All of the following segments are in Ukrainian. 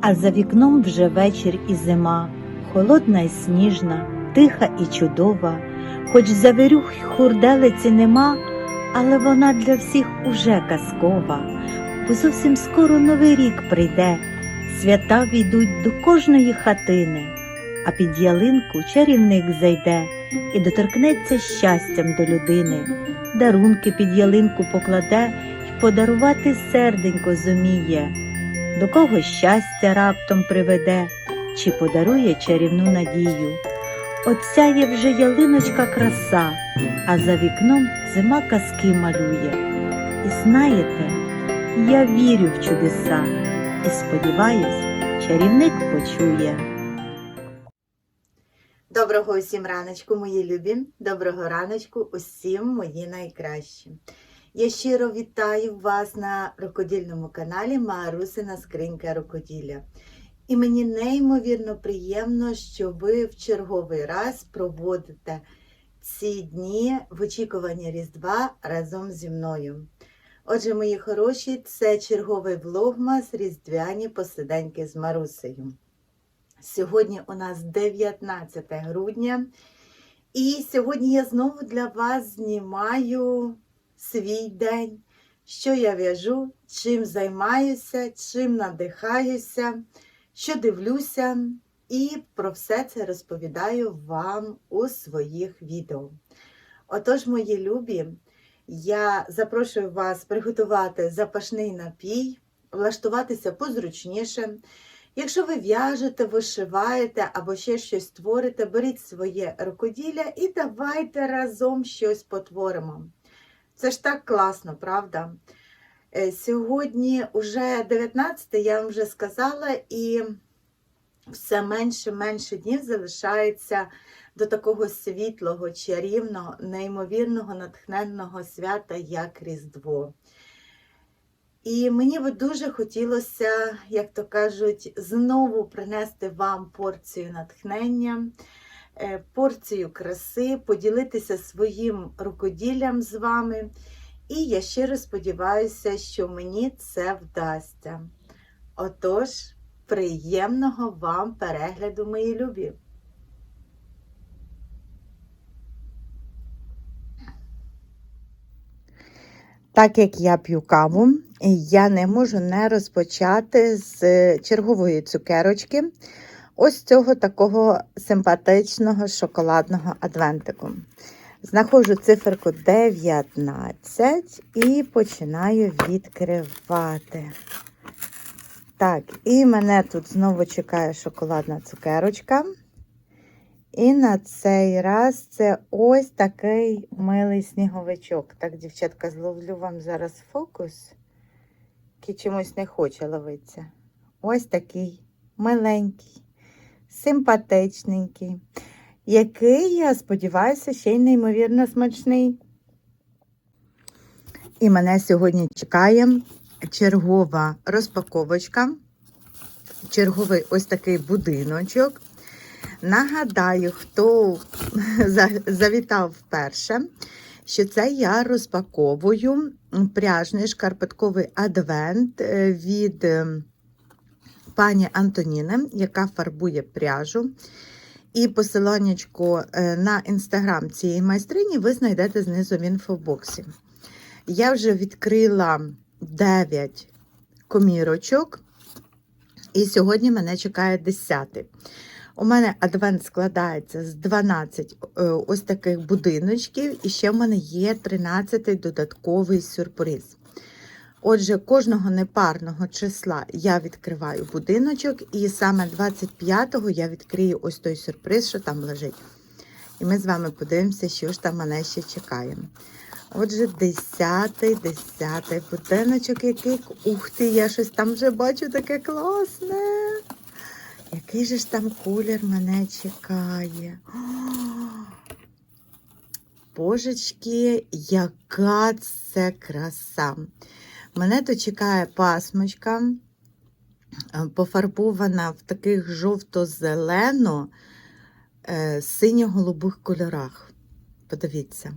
а за вікном вже вечір і зима, холодна і сніжна, тиха і чудова, хоч завірюх й хурделиці нема, але вона для всіх уже казкова, бо зовсім скоро новий рік прийде, свята війдуть до кожної хатини, а під ялинку чарівник зайде і доторкнеться щастям до людини, дарунки під ялинку покладе й подарувати серденько зуміє, до кого щастя раптом приведе, чи подарує чарівну надію. Оця є вже ялиночка краса, а за вікном зима казки малює. І знаєте, я вірю в чудеса і сподіваюсь, чарівник почує. Доброго усім раночку, мої любі. Доброго раночку усім мої найкращі. Я щиро вітаю вас на рукодільному каналі Марусина Скринька Рукоділля. І мені неймовірно приємно, що ви в черговий раз проводите ці дні в очікуванні Різдва разом зі мною. Отже, мої хороші, це черговий влогмас Різдвяні посиденьки з Марусею. Сьогодні у нас 19 грудня, і сьогодні я знову для вас знімаю свій день, що я в'яжу, чим займаюся, чим надихаюся, що дивлюся, і про все це розповідаю вам у своїх відео. Отож, мої любі, я запрошую вас приготувати запашний напій, влаштуватися позручніше. Якщо ви в'яжете, вишиваєте або ще щось творите, беріть своє рукоділля і давайте разом щось потворимо. Це ж так класно, правда? Е, Сьогодні вже 19, я вам вже сказала, і все менше-менше днів залишається до такого світлого, чарівного, неймовірного, натхненного свята, як Різдво. І мені би дуже хотілося, як то кажуть, знову принести вам порцію натхнення, порцію краси, поділитися своїм рукоділлям з вами. І я щиро сподіваюся, що мені це вдасться. Отож, приємного вам перегляду, мої любі! Так як я п'ю каву, я не можу не розпочати з чергової цукерочки. Ось цього такого симпатичного шоколадного адвентику. Знаходжу циферку 19 і починаю відкривати. Так, і мене тут знову чекає шоколадна цукерочка. І на цей раз це ось такий милий сніговичок. Так, дівчатка, зловлю вам зараз фокус, який чомусь не хоче ловитися. Ось такий миленький, симпатичненький, який, я сподіваюся, ще й неймовірно смачний. І мене сьогодні чекає чергова розпаковочка, черговий ось такий будиночок. Нагадаю, хто завітав вперше, що це я розпаковую пряжний шкарпетковий адвент е, від пані Антоніни, яка фарбує пряжу. І посиланнячко е, на інстаграм цієї майстрині ви знайдете знизу в інфобоксі. Я вже відкрила 9 комірочок, і сьогодні мене чекає 10. У мене адвент складається з 12 е, ось таких будиночків, і ще в мене є 13 додатковий сюрприз. Отже, кожного непарного числа я відкриваю будиночок, і саме 25-го я відкрию ось той сюрприз, що там лежить. І ми з вами подивимося, що ж там мене ще чекає. Отже, 10-й, 10-й будиночок, який. Ух ти, я щось там вже бачу таке класне. Який же ж там колір мене чекає? Божечки, яка це краса! Мене тут чекає пасмочка, е, пофарбована в таких жовто-зелено е, синьо-голубих кольорах. Подивіться.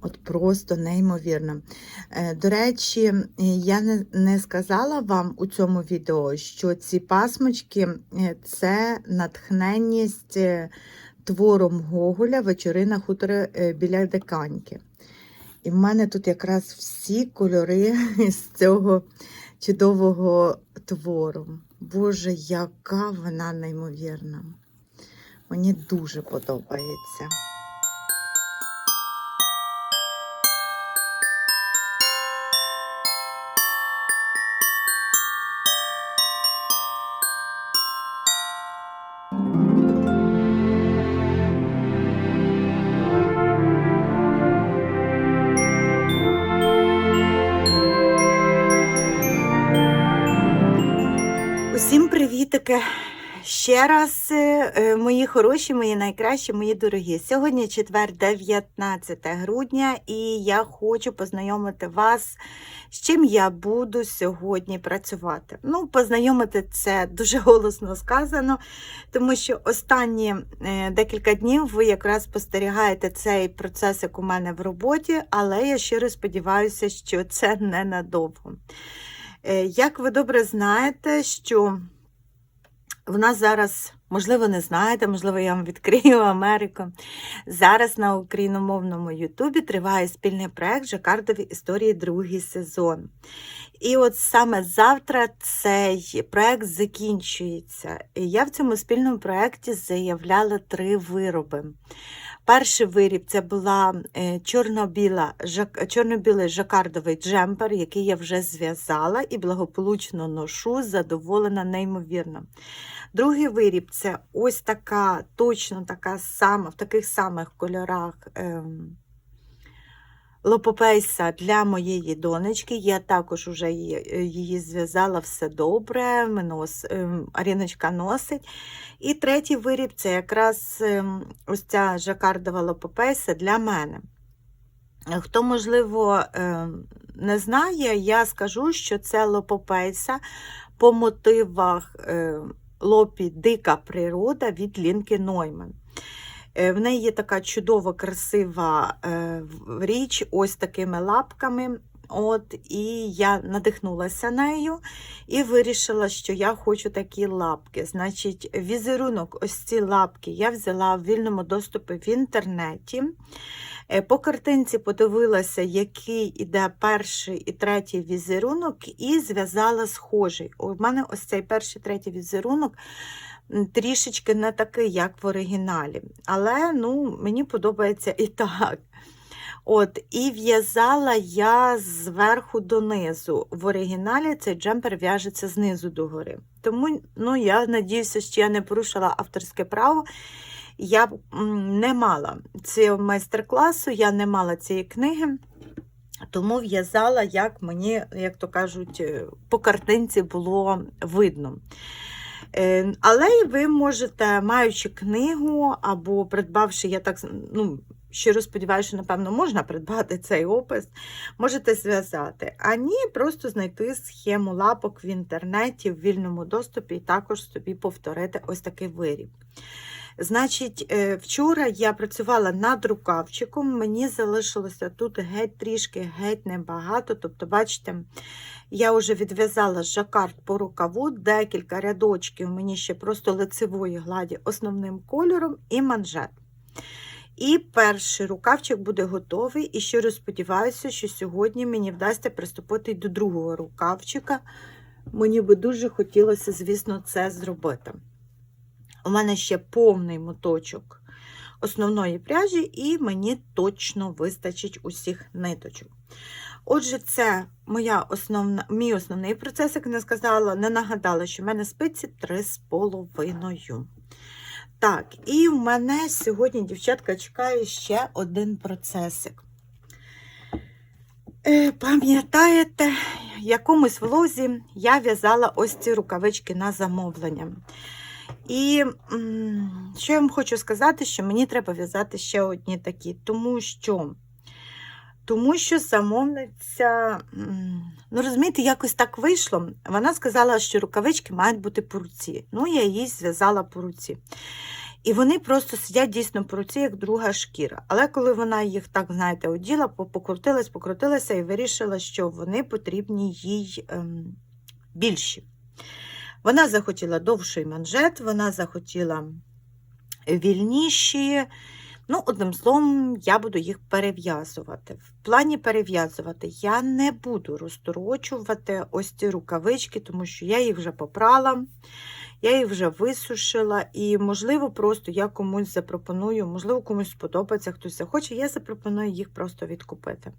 От просто неймовірно. Е, До речі, я не, не сказала вам у цьому відео, що ці пасмочки це натхненність твором Гоголя вечори на хуторі біля Деканьки. І в мене тут якраз всі кольори з цього чудового твору. Боже, яка вона неймовірна. Мені дуже подобається. Привітики! Ще раз, е, е, мої хороші, мої найкращі, мої дорогі. Сьогодні четвер, 19 грудня, і я хочу познайомити вас, з чим я буду сьогодні працювати. Ну, познайомити це дуже голосно сказано, тому що останні е, декілька днів ви якраз спостерігаєте цей процесик у мене в роботі, але я щиро сподіваюся, що це ненадовго. Як ви добре знаєте, що в нас зараз, можливо, не знаєте, можливо, я вам відкрию Америку. Зараз на україномовному Ютубі триває спільний проект Жакардові історії другий сезон. І от саме завтра цей проект закінчується. І я в цьому спільному проєкті заявляла три вироби. Перший виріб це була е, чорно-біла, чорно-білий жакардовий джемпер, який я вже зв'язала і благополучно ношу, задоволена неймовірно. Другий виріб це ось така, точно така сама, в таких самих кольорах. Ем, Лопопейса для моєї донечки. Я також вже її, е, її зв'язала все добре. Нос, ем, Аріночка носить. І третій виріб це якраз ем, ось ця жакардова лопопейса для мене. Хто, можливо, ем, не знає, я скажу, що це лопопейса по мотивах лопі Дика природа від Лінки Нойман. Е, В неї є така чудова, красива е, річ, ось такими лапками. От, і я надихнулася нею і вирішила, що я хочу такі лапки. Значить, візерунок, ось ці лапки я взяла в вільному доступі в інтернеті. Е, По картинці подивилася, який іде перший і третій візерунок, і зв'язала схожий. У мене ось цей перший третій візерунок трішечки не такий, як в оригіналі. Але ну, мені подобається і так. От, І в'язала я зверху донизу. В оригіналі цей джемпер в'яжеться знизу догори. Тому ну, я надіюся, що я не порушила авторське право. Я не мала цього майстер-класу, я не мала цієї книги, тому в'язала, як мені, як то кажуть, по картинці було видно. Е, Але ви можете, маючи книгу або придбавши, я так ну, щиро сподіваюся, що, напевно, можна придбати цей опис, можете зв'язати. А ні, просто знайти схему лапок в інтернеті в вільному доступі і також собі повторити ось такий виріб. Значить, е, вчора я працювала над рукавчиком, мені залишилося тут геть трішки, геть небагато. Тобто, бачите, я вже відв'язала жакард по рукаву, декілька рядочків мені ще просто лицевої гладі основним кольором і манжет. І перший рукавчик буде готовий. І щиро сподіваюся, що сьогодні мені вдасться приступити до другого рукавчика. Мені би дуже хотілося, звісно, це зробити. У мене ще повний моточок основної пряжі, і мені точно вистачить усіх ниточок. Отже, це моя основна, мій основний процес, як не сказала, не нагадала, що в мене спиці 3,5. Так, і в мене сьогодні, дівчатка, чекає ще один процесик. Е, Пам'ятаєте, в якомусь влозі я в'язала ось ці рукавички на замовлення. І що я вам хочу сказати, що мені треба в'язати ще одні такі, тому що, тому що замовниця, ну розумієте, якось так вийшло. Вона сказала, що рукавички мають бути по руці. Ну, я її зв'язала по руці. І вони просто сидять дійсно по руці, як друга шкіра. Але коли вона їх так, знаєте, оділа, покрутилась, покрутилася і вирішила, що вони потрібні їй ем, більші. Вона захотіла довший манжет, вона захотіла вільніші. Ну, одним словом, я буду їх перев'язувати. В плані перев'язувати я не буду розторочувати ось ці рукавички, тому що я їх вже попрала, я їх вже висушила, і, можливо, просто я комусь запропоную, можливо, комусь сподобається, хтось захоче, я запропоную їх просто відкупити.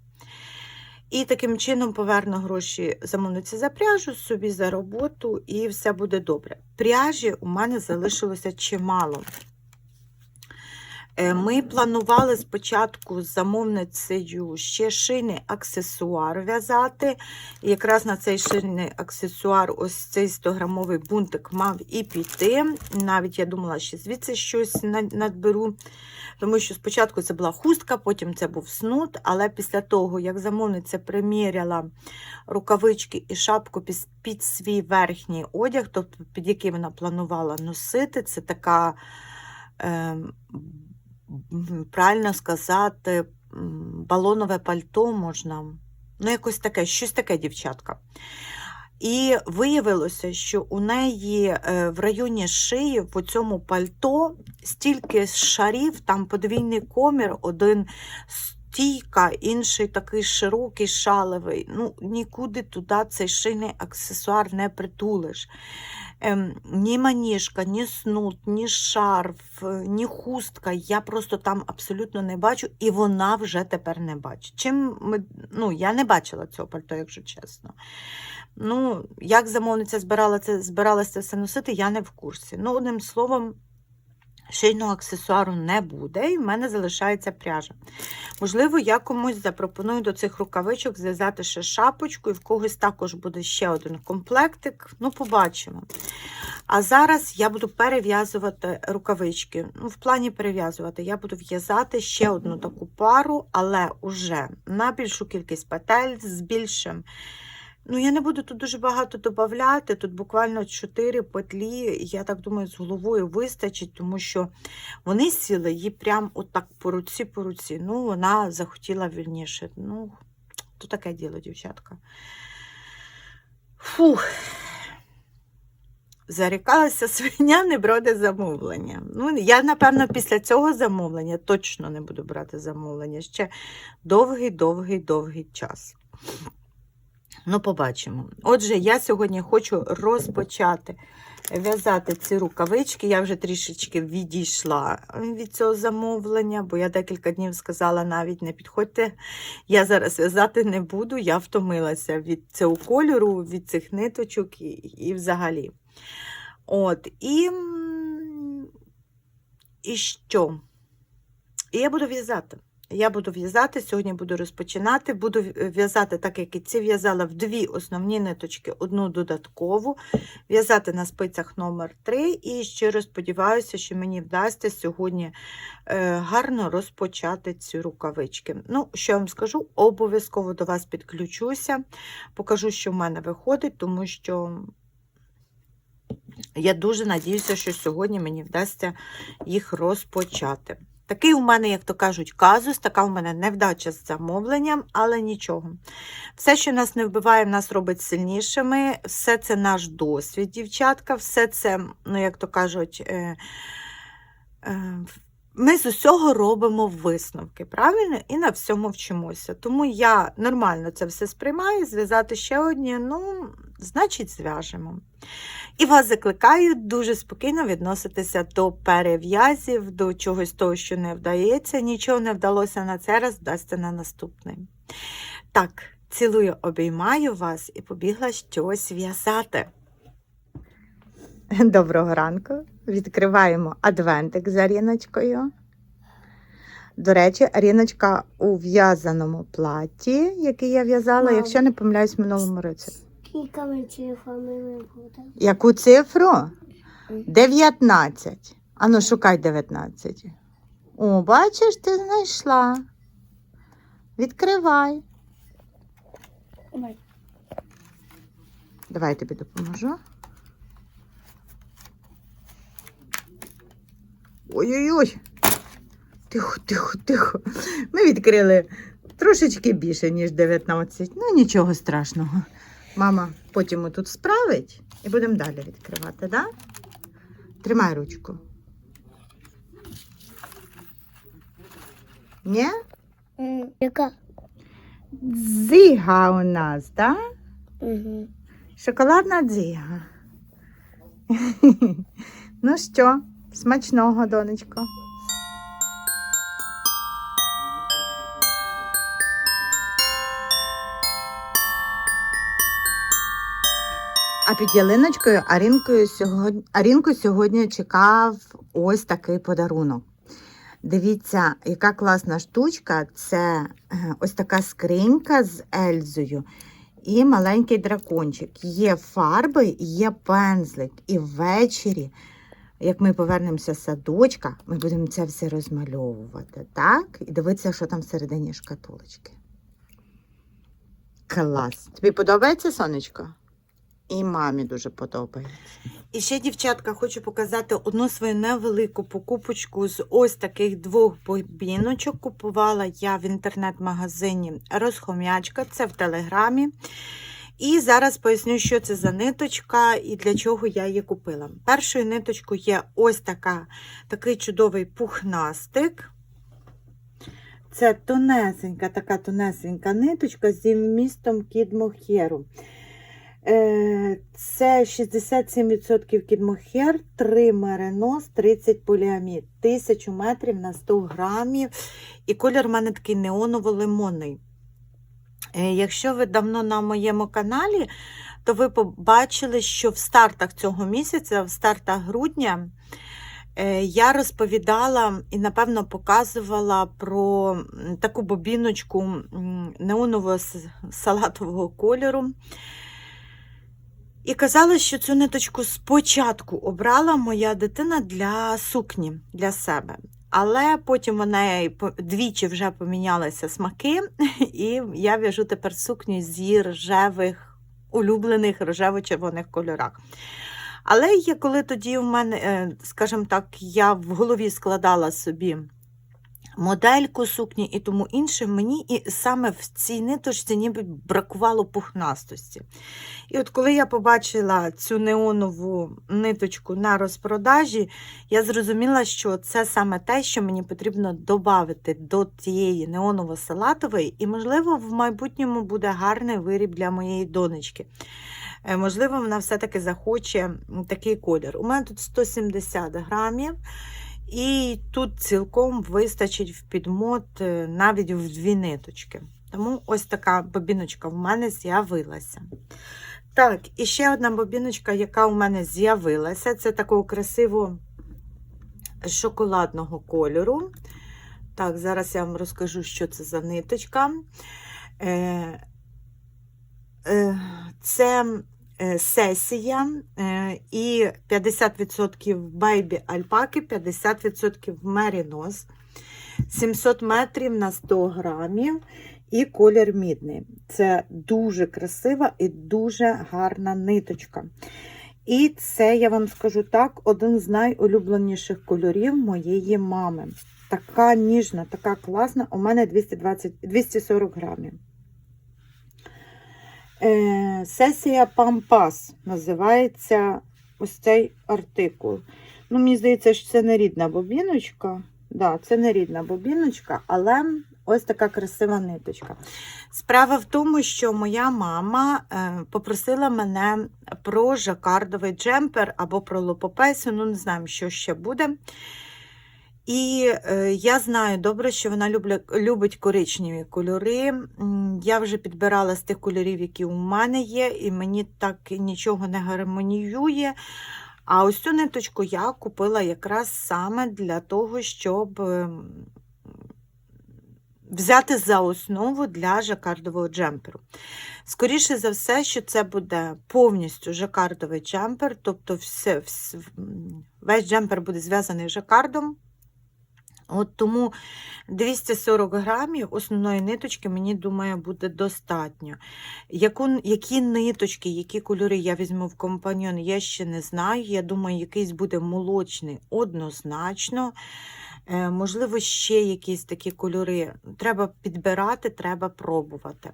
І таким чином поверну гроші замовниці за пряжу, собі за роботу, і все буде добре. Пряжі у мене залишилося чимало. Е, Ми планували спочатку з замовницею ще шийний аксесуар в'язати. Якраз на цей шийний аксесуар, ось цей 100-грамовий бунтик мав і піти. Навіть я думала, що звідси щось надберу. Тому що спочатку це була хустка, потім це був снуд, але після того, як замовниця приміряла рукавички і шапку під, свій верхній одяг, тобто під який вона планувала носити, це така, е, правильно сказати, балонове пальто можна. Ну, якось таке, щось таке, дівчатка. І виявилося, що у неї е, в районі шиї в цьому пальто стільки шарів, там подвійний комір, один стійка, інший такий широкий шалевий. Ну, нікуди туди цей шийний аксесуар не притулиш. Ні маніжка, ні снуд, ні шарф, е, ні хустка. Я просто там абсолютно не бачу, і вона вже тепер не бачить. Чим ми, ну, я не бачила цього пальто, якщо чесно. Ну, як замовниця збирала це, збиралася це все носити, я не в курсі. Ну, одним словом, шийного аксесуару не буде, і в мене залишається пряжа. Можливо, я комусь запропоную до цих рукавичок зв'язати ще шапочку, і в когось також буде ще один комплектик. Ну, побачимо. А зараз я буду перев'язувати рукавички. Ну, в плані перев'язувати, я буду в'язати ще одну таку пару, але уже на більшу кількість петель з більшим. Ну, я не буду тут дуже багато додавати. Тут буквально 4 петлі, я так думаю, з головою вистачить, тому що вони сіли їй прям отак по руці, по руці. Ну, вона захотіла вільніше. Ну, то таке діло, дівчатка. Фух. Зарікалася свиня не брати замовлення. Ну, я, напевно, після цього замовлення точно не буду брати замовлення. Ще довгий, довгий, довгий час. Ну, побачимо. Отже, я сьогодні хочу розпочати в'язати ці рукавички. Я вже трішечки відійшла від цього замовлення, бо я декілька днів сказала, навіть не підходьте. Я зараз в'язати не буду, я втомилася від цього кольору, від цих ниточок і, і взагалі. От, і, і що? І я буду в'язати. Я буду в'язати, сьогодні буду розпочинати. Буду в'язати, так як і ці в'язала в дві основні ниточки, одну додаткову, в'язати на спицях номер 3 І щиро сподіваюся, що мені вдасться сьогодні е, гарно розпочати ці рукавички. Ну, що я вам скажу, обов'язково до вас підключуся, покажу, що в мене виходить, тому що я дуже надіюся, що сьогодні мені вдасться їх розпочати. Такий у мене, як то кажуть, казус, така у мене невдача з замовленням, але нічого. Все, що нас не вбиває, нас робить сильнішими. Все це наш досвід, дівчатка, все це, ну, як то кажуть, е, е, ми з усього робимо висновки, правильно? І на всьому вчимося. Тому я нормально це все сприймаю, зв'язати ще одні, ну, значить, зв'яжемо. І вас закликаю дуже спокійно відноситися до перев'язів, до чогось того, що не вдається. Нічого не вдалося на цей раз, вдасться на наступний. Так, цілую, обіймаю вас і побігла щось в'язати. Доброго ранку. Відкриваємо адвентик з Аріночкою. До речі, Аріночка у в'язаному платі, який я в'язала, якщо не помиляюсь, в минулому році. Скільки телефонами буде? Яку цифру? 19. Ану, шукай 19. О, бачиш, ти знайшла. Відкривай. Давай я тобі допоможу. Ой-ой-ой. Тихо, тихо, тихо. Ми відкрили трошечки більше, ніж 19. Ну, нічого страшного. Мама потім тут справить і будемо далі відкривати, так? Да? Тримай ручку. Ні? Яка? Дзига у нас, так? Да? Угу. Шоколадна дзига. ну що, смачного, донечко. А під ялиночкою Арінкою сьогодні, Арінку сьогодні чекав ось такий подарунок. Дивіться, яка класна штучка. Це е, ось така скринька з Ельзою і маленький дракончик. Є фарби, є пензлик. І ввечері, як ми повернемося з садочка, ми будемо це все розмальовувати, так? І дивитися, що там всередині шкатулочки. Клас. Тобі подобається сонечко? І мамі дуже подобається. І ще, дівчатка, хочу показати одну свою невелику покупочку з ось таких двох бобіночок. Купувала я в інтернет-магазині Розхом'ячка, це в Телеграмі. І зараз поясню, що це за ниточка і для чого я її купила. Першою ниточкою є ось така, такий чудовий пухнастик. Це тонесенька, така тонесенька ниточка зі вмістом кідмохеру. Е, Це 67% кідмохер, 3 меринос, 30 поліамід, 1000 метрів на 100 грамів. І колір в мене такий неоново-лимонний. Е, Якщо ви давно на моєму каналі, то ви побачили, що в стартах цього місяця, в стартах грудня, е, я розповідала і, напевно, показувала про таку бобіночку м, неоново-салатового кольору. І казала, що цю ниточку спочатку обрала моя дитина для сукні для себе. Але потім вона двічі вже помінялися смаки, і я в'яжу тепер сукню зі ржевих, улюблених рожево-червоних кольорах. Але я коли тоді в мене, е, скажімо так, я в голові складала собі модельку сукні і тому інше, мені і саме в цій ниточці ніби бракувало пухнастості. І от коли я побачила цю неонову ниточку на розпродажі, я зрозуміла, що це саме те, що мені потрібно додати до тієї неоново-салатової, і, можливо, в майбутньому буде гарний виріб для моєї донечки. Е, Можливо, вона все-таки захоче такий колір. У мене тут 170 грамів, і тут цілком вистачить в підмот е, навіть в дві ниточки. Тому ось така бобіночка в мене з'явилася. Так, і ще одна бобіночка, яка у мене з'явилася, це такого красивого шоколадного кольору. Так, зараз я вам розкажу, що це за ниточка. Е, е, це сесія е, і 50% бейбі альпаки, 50% мерінос, 700 метрів на 100 грамів і колір мідний. Це дуже красива і дуже гарна ниточка. І це, я вам скажу так, один з найулюбленіших кольорів моєї мами. Така ніжна, така класна. У мене 220, 240 грамів. Е, сесія Пампас називається ось цей артикул. Ну, мені здається, що це не рідна бобіночка. Да, це не рідна бобіночка, але ось така красива ниточка. Справа в тому, що моя мама е, попросила мене про жакардовий джемпер або про лопопесю, ну не знаємо, що ще буде. І е, я знаю добре, що вона любить коричневі кольори. Я вже підбирала з тих кольорів, які у мене є, і мені так нічого не гармоніює. А ось цю ниточку я купила якраз саме для того, щоб ем, взяти за основу для жакардового джемперу. Скоріше за все, що це буде повністю жакардовий джемпер, тобто все, вс- весь джемпер буде зв'язаний жакардом. От тому 240 грамів основної ниточки, мені думаю, буде достатньо. Яку, які ниточки, які кольори я візьму в компаньон, я ще не знаю. Я думаю, якийсь буде молочний однозначно. Е, можливо, ще якісь такі кольори. Треба підбирати, треба пробувати.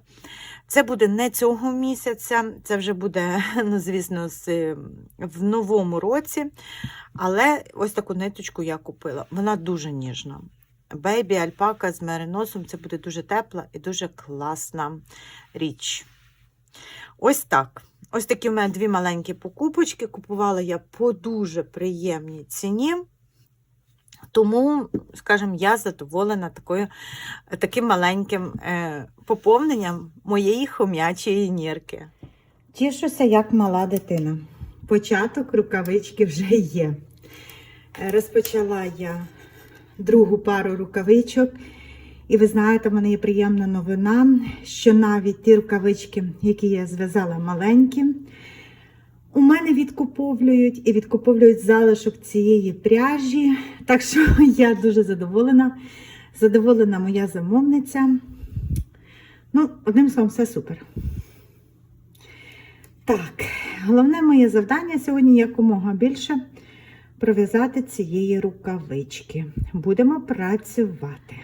Це буде не цього місяця, це вже буде, ну, звісно, е, в новому році. Але ось таку ниточку я купила. Вона дуже ніжна. Бейбі альпака з мериносом це буде дуже тепла і дуже класна річ. Ось так. Ось такі в мене дві маленькі покупочки. Купувала я по дуже приємній ціні. Тому, скажімо, я задоволена такою, таким маленьким е, поповненням моєї хом'ячої нірки. Тішуся, як мала дитина. Початок рукавички вже є. Е, Розпочала я другу пару рукавичок. І ви знаєте, в мене є приємна новина, що навіть ті рукавички, які я зв'язала маленькі, у мене відкуповують і відкуповують залишок цієї пряжі. Так що я дуже задоволена. Задоволена моя замовниця. Ну, одним словом, все супер. Так, головне моє завдання сьогодні якомога більше пров'язати цієї рукавички. Будемо працювати.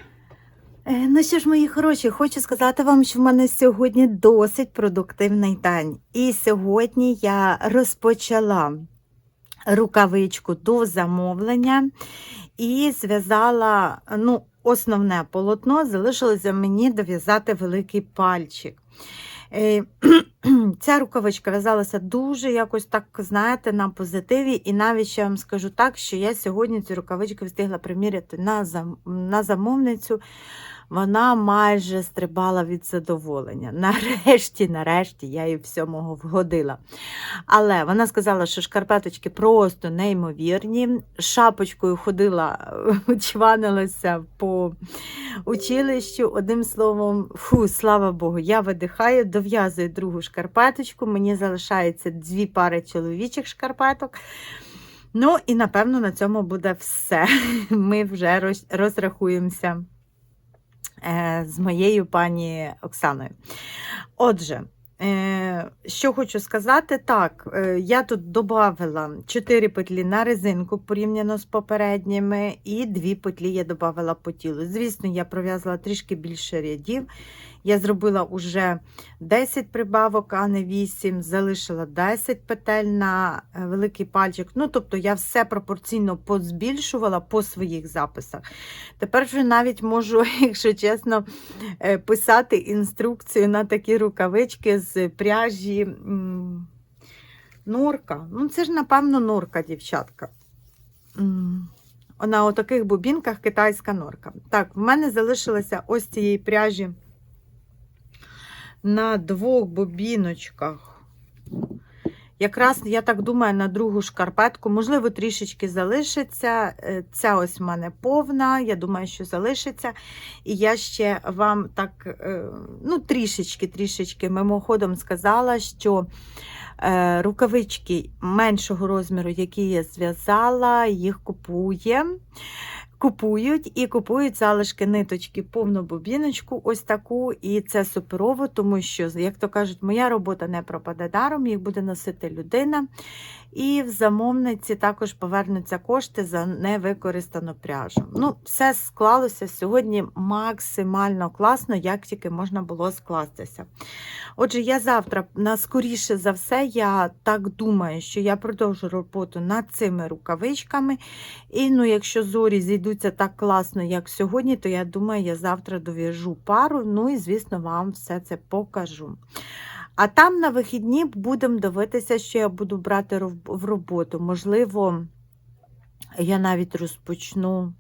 Е, Ну що ж, мої хороші, хочу сказати вам, що в мене сьогодні досить продуктивний день. І сьогодні я розпочала рукавичку до замовлення і зв'язала ну, основне полотно, залишилося мені дов'язати великий пальчик. Е, Ця рукавичка в'язалася дуже якось так, знаєте, на позитиві. І навіть ще вам скажу так, що я сьогодні цю рукавичку встигла приміряти на, зам... на замовницю. Вона майже стрибала від задоволення. Нарешті, нарешті, я їй всьому вгодила. Але вона сказала, що шкарпеточки просто неймовірні. Шапочкою ходила, чванилася по училищу. Одним словом, фу, слава Богу, я видихаю, дов'язую другу шкарпеточку. Мені залишається дві пари чоловічих шкарпеток. Ну і напевно на цьому буде все. Ми вже розрахуємося е, з моєю пані Оксаною. Отже, е, що хочу сказати, так, е, я тут додавала 4 петлі на резинку порівняно з попередніми, і 2 петлі я додавала по тілу. Звісно, я пров'язала трішки більше рядів. Я зробила уже 10 прибавок, а не 8, залишила 10 петель на е, великий пальчик. Ну, тобто я все пропорційно позбільшувала по своїх записах. Тепер вже навіть можу, якщо чесно, е, писати інструкцію на такі рукавички з пряжі норка. Ну, це ж, напевно, норка, дівчатка. На отаких бубінках китайська норка. Так, в мене залишилося ось цієї пряжі на двох бобіночках. Якраз, я так думаю, на другу шкарпетку, можливо, трішечки залишиться. Е, Ця ось в мене повна, я думаю, що залишиться. І я ще вам так, е, ну, трішечки, трішечки мимоходом сказала, що е, рукавички меншого розміру, які я зв'язала, їх купує. Купують і купують залишки ниточки, повну бобіночку, ось таку, і це суперово, тому що, як то кажуть, моя робота не пропаде даром, їх буде носити людина. І в замовниці також повернуться кошти за невикористану пряжу. Ну, все склалося сьогодні максимально класно, як тільки можна було скластися. Отже, я завтра, на скоріше за все, я так думаю, що я продовжу роботу над цими рукавичками. І ну, якщо зорі зійдуться так класно, як сьогодні, то я думаю, я завтра дов'яжу пару. Ну і, звісно, вам все це покажу. А там на вихідні будемо дивитися, що я буду брати в роботу. Можливо, я навіть розпочну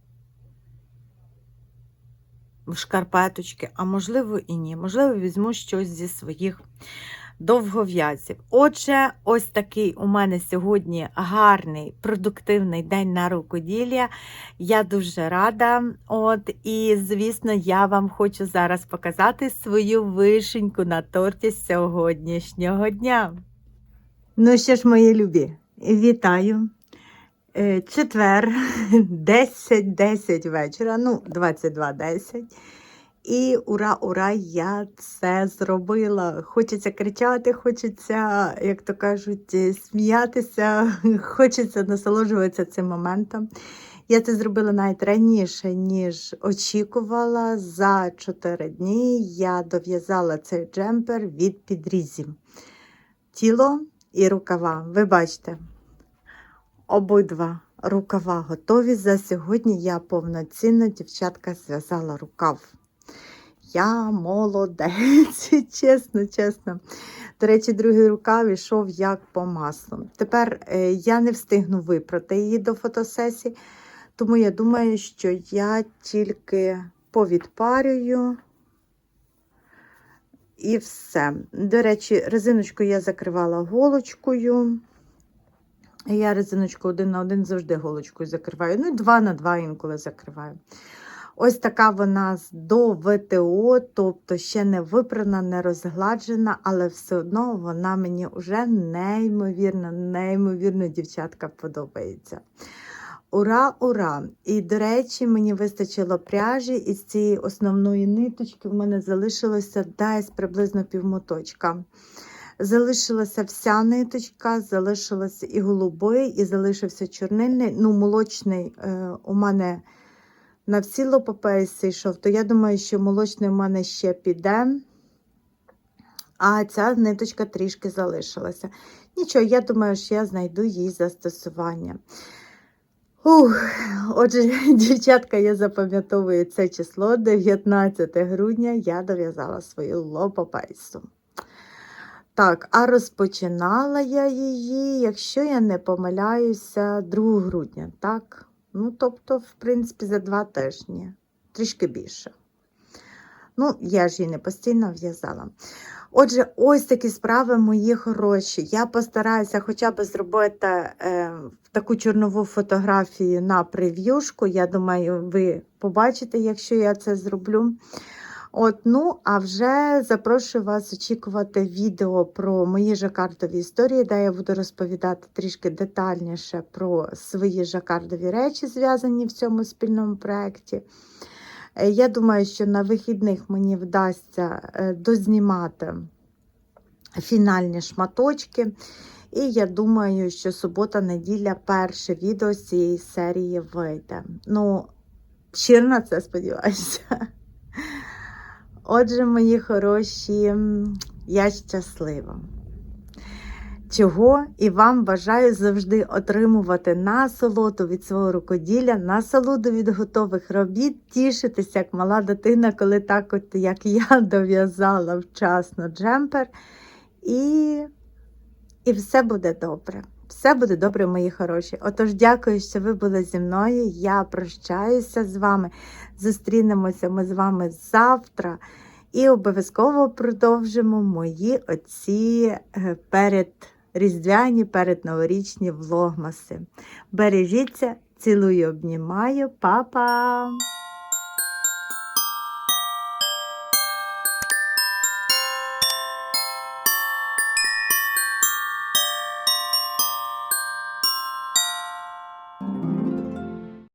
в шкарпеточки, а можливо і ні. Можливо, візьму щось зі своїх довгов'язів. Отже, ось такий у мене сьогодні гарний, продуктивний день на рукоділля. Я дуже рада. От, і, звісно, я вам хочу зараз показати свою вишеньку на торті сьогоднішнього дня. Ну що ж, мої любі, вітаю. Е, Четвер, 10-10 вечора, ну, 22.10. І ура, ура, я це зробила. Хочеться кричати, хочеться, як то кажуть, е, сміятися, хочеться насолоджуватися цим моментом. Я це зробила навіть раніше, ніж очікувала. За 4 дні я дов'язала цей джемпер від підрізів. Тіло і рукава. Ви бачите, обидва рукава готові. За сьогодні я повноцінно, дівчатка, зв'язала рукав. Я молодець, чесно, чесно. До речі, другий рукав ішов як по маслу. Тепер е, я не встигну випрати її до фотосесії, тому я думаю, що я тільки повідпарюю і все. До речі, резиночку я закривала голочкою. Я резиночку один на один завжди голочкою закриваю. Ну і два на два інколи закриваю. Ось така вона до ВТО, тобто ще не випрана, не розгладжена, але все одно вона мені вже неймовірно, неймовірно, дівчатка, подобається. Ура, ура! І, до речі, мені вистачило пряжі, і з цієї основної ниточки в мене залишилося десь приблизно півмоточка. Залишилася вся ниточка, залишилася і голубий, і залишився чорнильний. Ну, молочний е, у мене на всі лопопейси йшов, то я думаю, що молочний у мене ще піде. А ця ниточка трішки залишилася. Нічого, я думаю, що я знайду їй застосування. Ух, отже, дівчатка, я запам'ятовую це число 19 грудня я дов'язала свою лопопейсу. Так, а розпочинала я її, якщо я не помиляюся, 2 грудня, так? Ну, тобто, в принципі, за два тижні, трішки більше. Ну, я ж її не постійно в'язала. Отже, ось такі справи мої хороші. Я постараюся хоча б зробити е, таку чорнову фотографію на прев'юшку. Я думаю, ви побачите, якщо я це зроблю. От, ну, а вже запрошую вас очікувати відео про мої жакардові історії, де я буду розповідати трішки детальніше про свої жакардові речі, зв'язані в цьому спільному проєкті. Е, Я думаю, що на вихідних мені вдасться е, дознімати фінальні шматочки. І я думаю, що субота-неділя перше відео з цієї серії вийде. Ну, щиро на це сподіваюся. Отже, мої хороші, я щаслива. Чого і вам бажаю завжди отримувати насолоду від свого рукоділля, насолоду від готових робіт, тішитися, як мала дитина, коли так, от, як я дов'язала вчасно джемпер. І, і все буде добре. Все буде добре, мої хороші. Отож, дякую, що ви були зі мною. Я прощаюся з вами. Зустрінемося ми з вами завтра. І обов'язково продовжимо мої оці е, передріздвяні, передноворічні влогмаси. Бережіться, цілую, обнімаю, па-па!